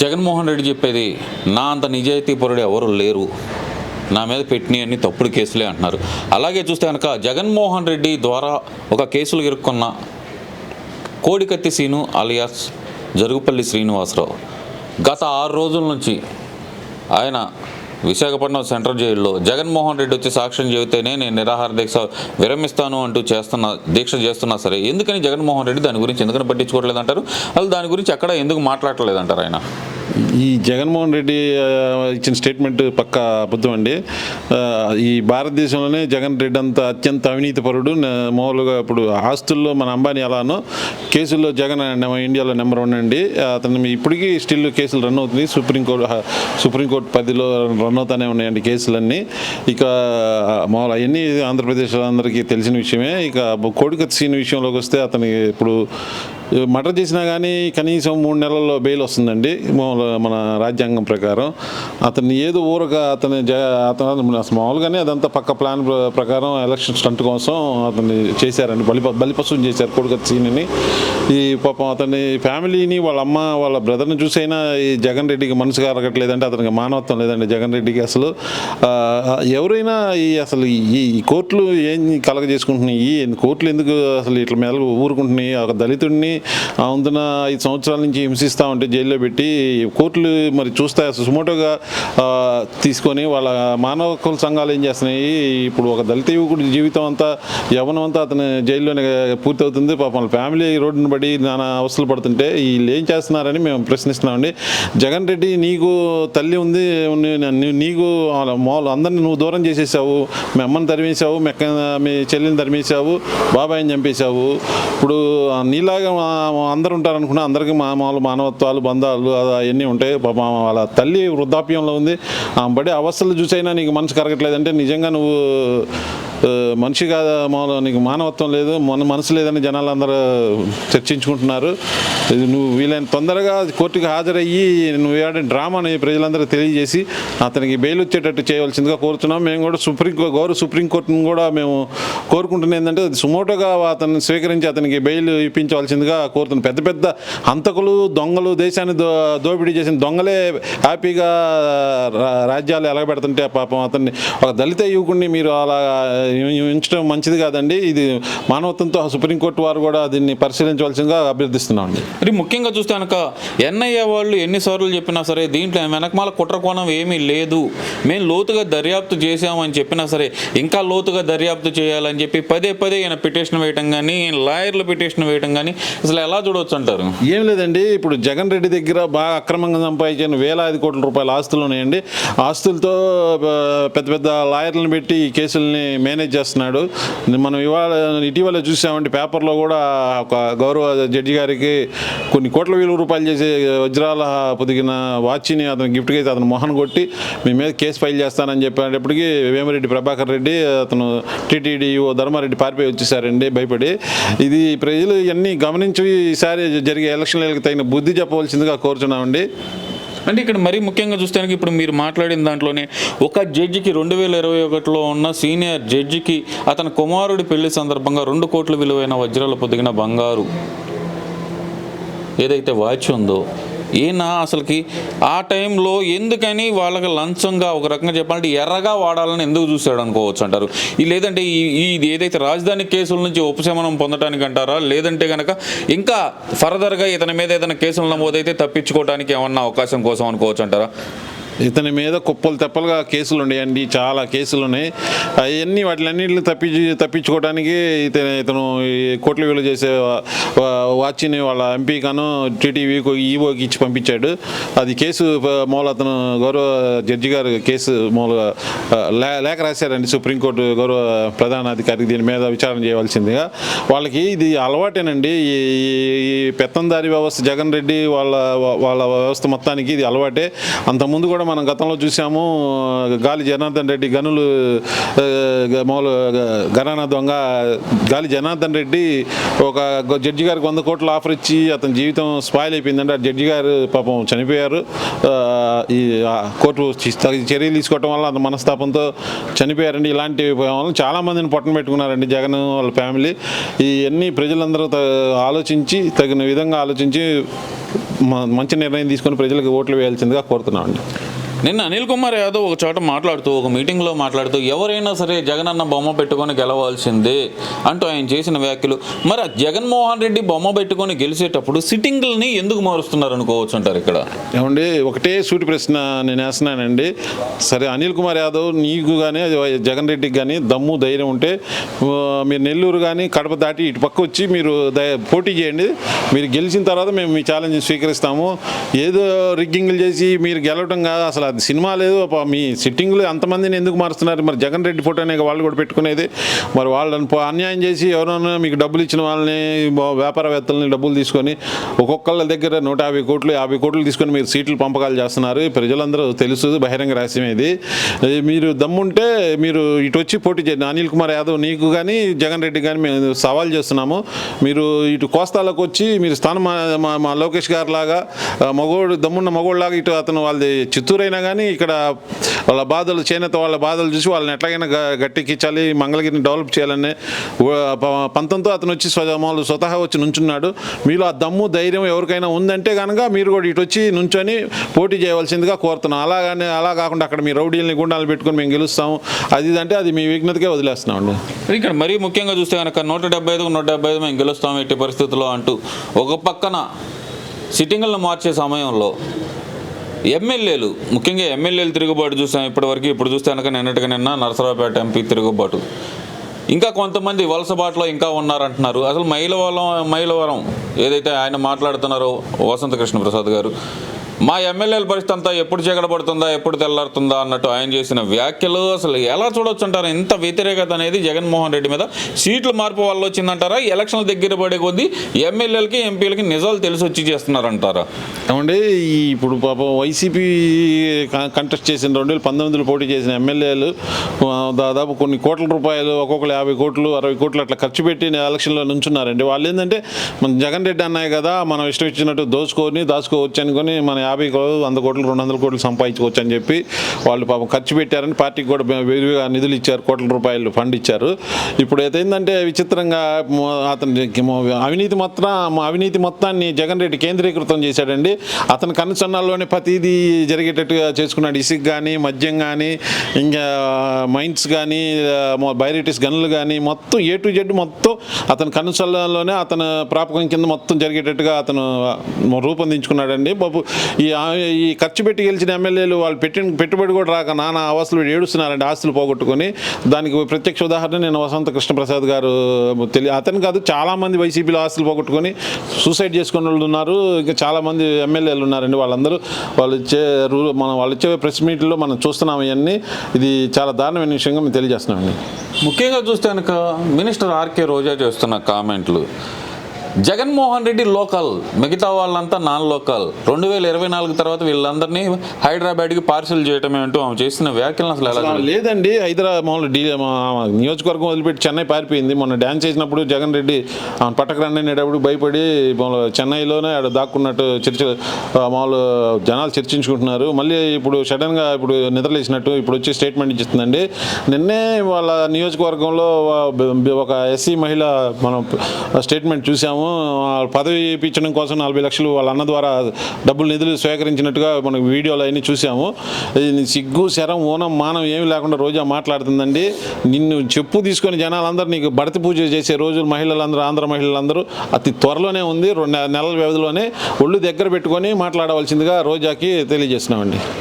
జగన్మోహన్ రెడ్డి చెప్పేది నా అంత నిజాయితీ పరుడు ఎవరు లేరు. నా మీద పెట్టినవి అన్ని తప్పుడు కేసులే అంటున్నారు. అలాగే చూస్తే కనుక జగన్మోహన్ రెడ్డి ద్వారా ఒక కేసులు ఇరుక్కున్న కోడికత్తి సీను అలియాస్ జరుగుపల్లి శ్రీనివాసరావు గత ఆరు రోజుల నుంచి ఆయన విశాఖపట్నం సెంట్రల్ జైల్లో. జగన్మోహన్ రెడ్డి వచ్చి సాక్ష్యం చెబితేనే నేను నిరాహార దీక్ష విరమిస్తాను అంటూ చేస్తున్న దీక్ష చేస్తున్నా సరే ఎందుకని జగన్మోహన్ రెడ్డి దాని గురించి ఎందుకని పట్టించుకోవట్లేదు అంటారు దాని గురించి అక్కడ ఎందుకు మాట్లాడలేదంటారు ఆయన? ఈ జగన్మోహన్ రెడ్డి ఇచ్చిన స్టేట్మెంట్ పక్క అబద్ధం అండి. ఈ భారతదేశంలోనే జగన్ రెడ్డి అంత అత్యంత అవినీతి పరుడు. మామూలుగా ఇప్పుడు ఆస్తుల్లో మన అంబానీ ఎలానో కేసుల్లో జగన్ ఇండియాలో నెంబర్ వన్ అండి. అతను ఇప్పటికీ స్టిల్ కేసులు రన్ అవుతుంది సుప్రీంకోర్టు సుప్రీంకోర్టు పరిధిలో రన్ అవుతానే ఉన్నాయండి కేసులన్నీ. ఇక మామూలు అవన్నీ ఆంధ్రప్రదేశ్ అందరికీ తెలిసిన విషయమే. ఇక కోడికత్ సీన్ విషయంలోకి వస్తే అతనికి ఇప్పుడు మర్డర్ చేసినా కానీ కనీసం మూడు నెలల్లో బెయిల్ వస్తుందండి. మన రాజ్యాంగం ప్రకారం. అతన్ని ఏదో ఊరగా అతని జ అతను మామూలుగానే అదంతా పక్క ప్లాన్ ప్రకారం ఎలక్షన్ స్టంట్ కోసం అతన్ని చేశారండి. బలి బలిపశువుని చేశారు కొడుకత్ సీన్ని ఈ పాపం అతని ఫ్యామిలీని వాళ్ళ అమ్మ వాళ్ళ బ్రదర్ని చూసైనా ఈ జగన్ రెడ్డికి మనసు కలగట్లేదంటే అతనికి మానవత్వం లేదండి జగన్ రెడ్డికి అసలు. ఎవరైనా ఈ అసలు ఈ ఈ కోర్టులు ఏం కలగజేసుకుంటున్నాయి? ఈ కోర్టులు ఎందుకు అసలు ఇట్లా మీద ఊరుకుంటున్నాయి? ఒక దళితుడిని అందున ఐదు సంవత్సరాల నుంచి హింసిస్తూ ఉంటే జైల్లో పెట్టి కోర్టులు మరి చూస్తాయి? సుమోటోగా తీసుకొని వాళ్ళ మానవ హక్కుల సంఘాలు ఏం చేస్తున్నాయి? ఇప్పుడు ఒక దళిత యువకుడి జీవితం అంతా యవనం అంతా అతను జైల్లోనే పూర్తవుతుంది. పాపం వాళ్ళ ఫ్యామిలీ రోడ్డును బడి నానా అవసరం పడుతుంటే వీళ్ళు ఏం చేస్తున్నారని మేము ప్రశ్నిస్తున్నామండి. జగన్ రెడ్డి నీకు తల్లి ఉంది నీకు వాళ్ళ మామూలు అందరిని నువ్వు దూరం చేసేసావు మీ అమ్మని తరిమేశావు మీ మీ చెల్లిని తరిమేశావు బాబాయిని చంపేశావు. ఇప్పుడు నీలాగా అందరు ఉంటారు ఉంటారనుకున్నా అందరికీ మా మామూలు మానవత్వాలు బంధాలు అవన్నీ ఉంటాయి. పాప వాళ్ళ తల్లి వృద్ధాప్యంలో ఉంది. బడి అవస్థలు చూసైనా నీకు మనసు కరగట్లేదంటే నిజంగా నువ్వు మనిషి కాదు మామూలు నీకు మానవత్వం లేదు మన మనసు లేదని జనాలు అందరూ చర్చించుకుంటున్నారు నువ్వు వీలైన తొందరగా కోర్టుకి హాజరయ్యి నువ్వు ఏడాది డ్రామాని ప్రజలందరూ తెలియజేసి అతనికి బెయిల్ వచ్చేటట్టు చేయవలసిందిగా కోరుతున్నాం. మేము కూడా సుప్రీం గౌరవ సుప్రీంకోర్టును కూడా మేము కోరుకుంటున్నాం. ఏంటంటే సుమోటోగా అతన్ని స్వీకరించి అతనికి బెయిల్ ఇప్పించవలసిందిగా కోరుతున్నాం. పెద్ద పెద్ద హంతకులు దొంగలు దేశాన్ని దో దోపిడీ చేసిన దొంగలే హ్యాపీగా రా- రాజ్యాలు ఎలగబెడుతుంటే పాపం అతన్ని. ఒక దళిత యువకుడిని మీరు అలా ఉంచడం మంచిది కాదండి. ఇది మానవత్వంతో సుప్రీంకోర్టు వారు కూడా దీన్ని పరిశీలించవలసిందిగా అభ్యర్థిస్తున్నామండి. మరి ముఖ్యంగా చూస్తే కనుక ఎన్ఐఏ వాళ్ళు ఎన్నిసార్లు చెప్పినా సరే దీంట్లో వెనకమాల కుట్ర కోణం ఏమీ లేదు. మేము లోతుగా దర్యాప్తు చేసామని చెప్పినా సరే ఇంకా లోతుగా దర్యాప్తు చేయాలని చెప్పి పదే పదే ఈయన పిటిషన్ వేయటం కానీ లాయర్లు పిటిషన్ వేయటం కానీ అసలు ఎలా చూడవచ్చు అంటారు? ఏం లేదండి. ఇప్పుడు జగన్ రెడ్డి దగ్గర బాగా అక్రమంగా సంపాదించిన వేలాది కోట్ల రూపాయల ఆస్తులు ఉన్నాయండి. ఆస్తులతో పెద్ద పెద్ద లాయర్లను పెట్టి ఈ కేసుల్ని మేనేజ్ చేస్తున్నాడు. మనం ఇవాళ ఇటీవల చూసామంటే పేపర్లో కూడా ఒక గౌరవ జడ్జి గారికి కొన్ని కోట్ల వేల రూపాయలు చేసే వజ్రాల పొదిగిన వాచ్ని అతను గిఫ్ట్గా అయితే అతను మొహన్ కొట్టి మీ మీద కేసు ఫైల్ చేస్తానని చెప్పేటప్పటికి వేమిరెడ్డి ప్రభాకర్ రెడ్డి అతను టీటీడీ ధర్మారెడ్డి పారిపోయి వచ్చేసారండి భయపడి. ఇది ప్రజలు ఇవన్నీ గమనించి ఈసారి జరిగే ఎలక్షన్లకు తగిన బుద్ధి చెప్పవలసిందిగా కోరుచున్నామండి. అంటే ఇక్కడ మరీ ముఖ్యంగా చూస్తే ఇప్పుడు మీరు మాట్లాడిన దాంట్లోనే ఒక జడ్జికి రెండు వేల ఇరవై ఒకటిలో ఉన్న సీనియర్ జడ్జికి అతని కుమారుడి పెళ్ళి సందర్భంగా రెండు కోట్ల విలువైన వజ్రాలు పొదిగిన బంగారు ఏదైతే వాచ్ ఉందో ఈయన అసలుకి? ఆ టైంలో ఎందుకని వాళ్ళకి లంచంగా ఒక రకంగా చెప్పాలంటే ఎర్రగా వాడాలని ఎందుకు చూశాడు అనుకోవచ్చు అంటారు ఈ లేదంటే ఈ ఈ ఇది ఏదైతే రాజధాని కేసుల నుంచి ఉపశమనం పొందడానికి అంటారా? లేదంటే కనుక ఇంకా ఫర్దర్గా ఇతని మీద ఏదైనా కేసులు నమోదైతే తప్పించుకోవడానికి ఏమన్నా అవకాశం కోసం అనుకోవచ్చు అంటారా ఇతని మీద కుప్పలు తెప్పలుగా కేసులు ఉన్నాయండి చాలా కేసులు ఉన్నాయి. అవన్నీ వాటిలన్నింటిని తప్పించి తప్పించుకోవడానికి ఇతను ఇతను కోట్లు కోట్ల విలువ చేసే వాచ్ని వాళ్ళ ఎంపీగాను టీటీవీకి ఈవోకి ఇచ్చి పంపించాడు. అది కేసు మూల అతను గౌరవ జడ్జి గారు కేసు మూలగా లే లేఖ రాశారండి సుప్రీంకోర్టు గౌరవ ప్రధాన అధికారికి దీని మీద విచారణ చేయవలసిందిగా. వాళ్ళకి ఇది అలవాటేనండి. ఈ ఈ పెత్తందారి వ్యవస్థ జగన్ రెడ్డి వాళ్ళ వాళ్ళ వ్యవస్థ మొత్తానికి ఇది అలవాటే. అంతకుముందు కూడా మనం గతంలో చూసాము గాలి జనార్దన్ రెడ్డి గనులు మామూలు గణాన దొంగ గాలి జనార్దన్ రెడ్డి ఒక జడ్జి గారికి వంద కోట్లు ఆఫర్ ఇచ్చి అతని జీవితం స్పాయిల్ అయిపోయిందంటే ఆ జడ్జి గారు పాపం చనిపోయారు. ఈ కోర్టు చర్యలు తీసుకోవటం వల్ల అంత మనస్తాపంతో చనిపోయారండి. ఇలాంటి వల్ల చాలామందిని పొట్టం పొట్టన పెట్టుకున్నారండి జగన్ వాళ్ళ ఫ్యామిలీ. ఇవన్నీ ప్రజలందరూ త- ఆలోచించి తగిన విధంగా ఆలోచించి మంచి నిర్ణయం తీసుకొని ప్రజలకు ఓట్లు వేయాల్సిందిగా కోరుతున్నామండి. నిన్న అనిల్ కుమార్ యాదవ్ ఒక చోట మాట్లాడుతూ ఒక మీటింగ్లో మాట్లాడుతూ ఎవరైనా సరే జగనన్న బొమ్మ పెట్టుకొని గెలవాల్సిందే అంటూ ఆయన చేసిన వ్యాఖ్యలు. మరి ఆ జగన్మోహన్ రెడ్డి బొమ్మ పెట్టుకొని గెలిచేటప్పుడు సిట్టింగ్లని ఎందుకు మారుస్తున్నారు అనుకోవచ్చు అంటారు ఇక్కడ? ఏమండి ఒకటే సూటి ప్రశ్న నేను వేస్తున్నానండి. సరే అనిల్ కుమార్ యాదవ్ నీకు కానీ జగన్ రెడ్డికి కానీ దమ్ము ధైర్యం ఉంటే మీరు నెల్లూరు కానీ కడప దాటి ఇటు పక్క వచ్చి మీరు దయ- పోటీ చేయండి. మీరు గెలిచిన తర్వాత మేము మీ ఛాలెంజ్ స్వీకరిస్తాము. ఏదో రిగ్గింగ్లు చేసి మీరు గెలవటం కాదు అసలు సినిమా లేదు మీ సిట్టింగ్లు అంతమందిని ఎందుకు మారుస్తున్నారు? మరి జగన్ రెడ్డి ఫోటోనే వాళ్ళు కూడా పెట్టుకునేది. మరి వాళ్ళని అన్యాయం చేసి ఎవరైనా మీకు డబ్బులు ఇచ్చిన వాళ్ళని వ్యాపారవేత్తలని డబ్బులు తీసుకొని ఒక్కొక్కళ్ళ దగ్గర నూట యాభై కోట్లు యాభై కోట్లు తీసుకొని మీరు సీట్లు పంపకాలు చేస్తున్నారు. ప్రజలందరూ తెలుసు బహిరంగ రహస్యం ఇది మీరు దమ్ముంటే మీరు ఇటు వచ్చి పోటీ చేయండి. అనిల్ కుమార్ యాదవ్ నీకు కానీ జగన్ రెడ్డి కానీ మేము సవాల్ చేస్తున్నాము. మీరు ఇటు కోస్తాలకు వచ్చి మీరు స్థానం మా- మా మా లోకేష్ గారు లాగా మగోడు దమ్మున్న మగోడు ఇటు అతను వాళ్ళది చిత్తూరు అయినా కానీ ఇక్కడ వాళ్ళ బాధలు చేనేత వాళ్ళ బాధలు చూసి వాళ్ళని ఎట్లాగైనా గట్టెక్కించాలి మంగళగిరిని డెవలప్ చేయాలని. పంతంతో అతను వచ్చి స్వజామాలు మామూలు స్వతహా వచ్చి నుంచున్నాడు. మీలో ఆ దమ్ము ధైర్యం ఎవరికైనా ఉందంటే కనుక మీరు కూడా ఇటు వచ్చి నుంచొని పోటీ చేయవలసిందిగా కోరుతున్నాం. అలాగనే అలా కాకుండా అక్కడ మీ రౌడీలని గుండాలు పెట్టుకొని మేము గెలుస్తాము అది ఇది అంటే అది మీ విఘ్నతకే వదిలేస్తున్నామండి ఇక్కడ మరీ ముఖ్యంగా చూస్తే కనుక నూట డెబ్బై ఐదు నూట డెబ్బై ఐదు మేము గెలుస్తాం ఎట్టి పరిస్థితుల్లో అంటూ ఒక పక్కన సిట్టింగ్లను మార్చే సమయంలో ఎమ్మెల్యేలు ముఖ్యంగా ఎమ్మెల్యేలు తిరుగుబాటు చూసాం ఇప్పటివరకు ఇప్పుడు చూస్తే కనుక నిన్నటిగా నిన్న నరసరావుపేట ఎంపీ తిరుగుబాటు. ఇంకా కొంతమంది వలసబాటులో ఇంకా ఉన్నారంటున్నారు. అసలు మైలవరం మైలవరం ఏదైతే ఆయన మాట్లాడుతున్నారో వసంత కృష్ణ ప్రసాద్ గారు మా ఎమ్మెల్యేల పరిస్థితి అంతా ఎప్పుడు చీకటపడుతుందా ఎప్పుడు తెల్లారుతుందా అన్నట్టు ఆయన చేసిన వ్యాఖ్యలు అసలు ఎలా చూడొచ్చు అంటారా? ఇంత వ్యతిరేకత అనేది జగన్మోహన్ రెడ్డి మీద సీట్ల మార్పు వల్ల వచ్చిందంటారా? ఎలక్షన్ల దగ్గర పడే కొద్దీ ఎమ్మెల్యేలకి ఎంపీలకి నిజాలు తెలిసి వచ్చి చేస్తున్నారంటారా? ఏమండి ఇప్పుడు పాపం వైసీపీ కంటెస్ట్ చేసిన రెండు వేల పంతొమ్మిదిలో పోటీ చేసిన ఎమ్మెల్యేలు దాదాపు కొన్ని కోట్ల రూపాయలు ఒక్కొక్కరు యాభై కోట్లు అరవై కోట్లు అట్లా ఖర్చు పెట్టి ఎలక్షన్లో నుంచున్నారండి. వాళ్ళు ఏంటంటే మన జగన్ రెడ్డి అన్నాయి కదా మనం ఇష్టం ఇచ్చినట్టు దోచుకొని దాచుకోవచ్చు అనుకొని మన యాభై కోట్లు వంద కోట్లు రెండు వందల కోట్లు సంపాదించుకోవచ్చు అని చెప్పి వాళ్ళు పాపం ఖర్చు పెట్టారని పార్టీకి కూడా విరివిగా నిధులు ఇచ్చారు కోట్ల రూపాయలు ఫండ్ ఇచ్చారు. ఇప్పుడు ఏదైందంటే విచిత్రంగా అతని అవినీతి మొత్తం అవినీతి మొత్తాన్ని జగన్ రెడ్డి కేంద్రీకృతం చేశాడండి. అతని కనుసన్నాల్లోనే ప్రతిదీ జరిగేటట్టుగా చేసుకున్నాడు. ఇసుక్ కానీ మద్యం కానీ ఇంకా మైన్స్ కానీ బైరిటిస్ గన్లు కానీ మొత్తం ఏ టు జెడ్ మొత్తం అతని కనుసల్లోనే అతను ప్రాపకం కింద మొత్తం జరిగేటట్టుగా అతను రూపొందించుకున్నాడండి. బాబు ఈ ఈ ఖర్చు పెట్టి గెలిచిన ఎమ్మెల్యేలు వాళ్ళు పెట్టిన పెట్టుబడి కూడా రాక నానా అవస్థలు ఏడుస్తున్నారండి ఆస్తులు పోగొట్టుకొని. దానికి ప్రత్యక్ష ఉదాహరణ నేను వసంత కృష్ణప్రసాద్ గారు తెలి అతను కాదు చాలామంది వైసీపీలో ఆస్తులు పోగొట్టుకొని సూసైడ్ చేసుకున్న వాళ్ళు ఉన్నారు. ఇంకా చాలామంది ఎమ్మెల్యేలు ఉన్నారండి వాళ్ళందరూ. వాళ్ళు ఇచ్చే రూల్ మనం వాళ్ళు ఇచ్చే ప్రెస్ మీట్లో మనం చూస్తున్నాం ఇవన్నీ. ఇది చాలా దారుణమైన విషయంగా మేము తెలియజేస్తున్నామండి. ముఖ్యంగా చూస్తే కనుక మినిస్టర్ ఆర్కే రోజా చేస్తున్న కామెంట్లు జగన్మోహన్ రెడ్డి లోకల్ మిగతా వాళ్ళంతా నాన్ లోకల్. రెండు వేల ఇరవై నాలుగు తర్వాత వీళ్ళందరినీ హైదరాబాద్కి పార్సిల్ చేయటమే అంటూ ఆమె చేసిన వ్యాఖ్యలను అసలు ఎలా? లేదండి హైదరాబాద్ నియోజకవర్గం వదిలిపెట్టి చెన్నై పారిపోయింది. మొన్న డ్యాన్స్ చేసినప్పుడు జగన్ రెడ్డి ఆమె పట్టకరండి అనేటప్పుడు భయపడి చెన్నైలోనే ఆడ దాక్కున్నట్టు చర్చ మామూలు జనాలు చర్చించుకుంటున్నారు. మళ్ళీ ఇప్పుడు సడన్గా ఇప్పుడు నిద్రలేసినట్టు ఇప్పుడు వచ్చి స్టేట్మెంట్ ఇస్తుందండి నిన్నే వాళ్ళ నియోజకవర్గంలో ఒక ఎస్సీ మహిళ మనం స్టేట్మెంట్ చూసాము. ఆ పదవి ఇప్పించడం కోసం నలభై లక్షలు వాళ్ళ అన్న ద్వారా డబ్బులు నిధులు స్వీకరించినట్టుగా మనకు వీడియోలు అవన్నీ చూసాము. సిగ్గు శరం ఓనం మానం ఏమి లేకుండా రోజా మాట్లాడుతుందండి. నిన్ను చెప్పు తీసుకొని జనాలందరూ నీకు భర్త పూజ చేసే రోజులు మహిళలందరూ ఆంధ్ర మహిళలందరూ అతి త్వరలోనే ఉంది. రెండు నెలల వ్యవధిలోనే ఒళ్ళు దగ్గర పెట్టుకొని మాట్లాడవలసిందిగా రోజాకి తెలియజేస్తున్నామండి.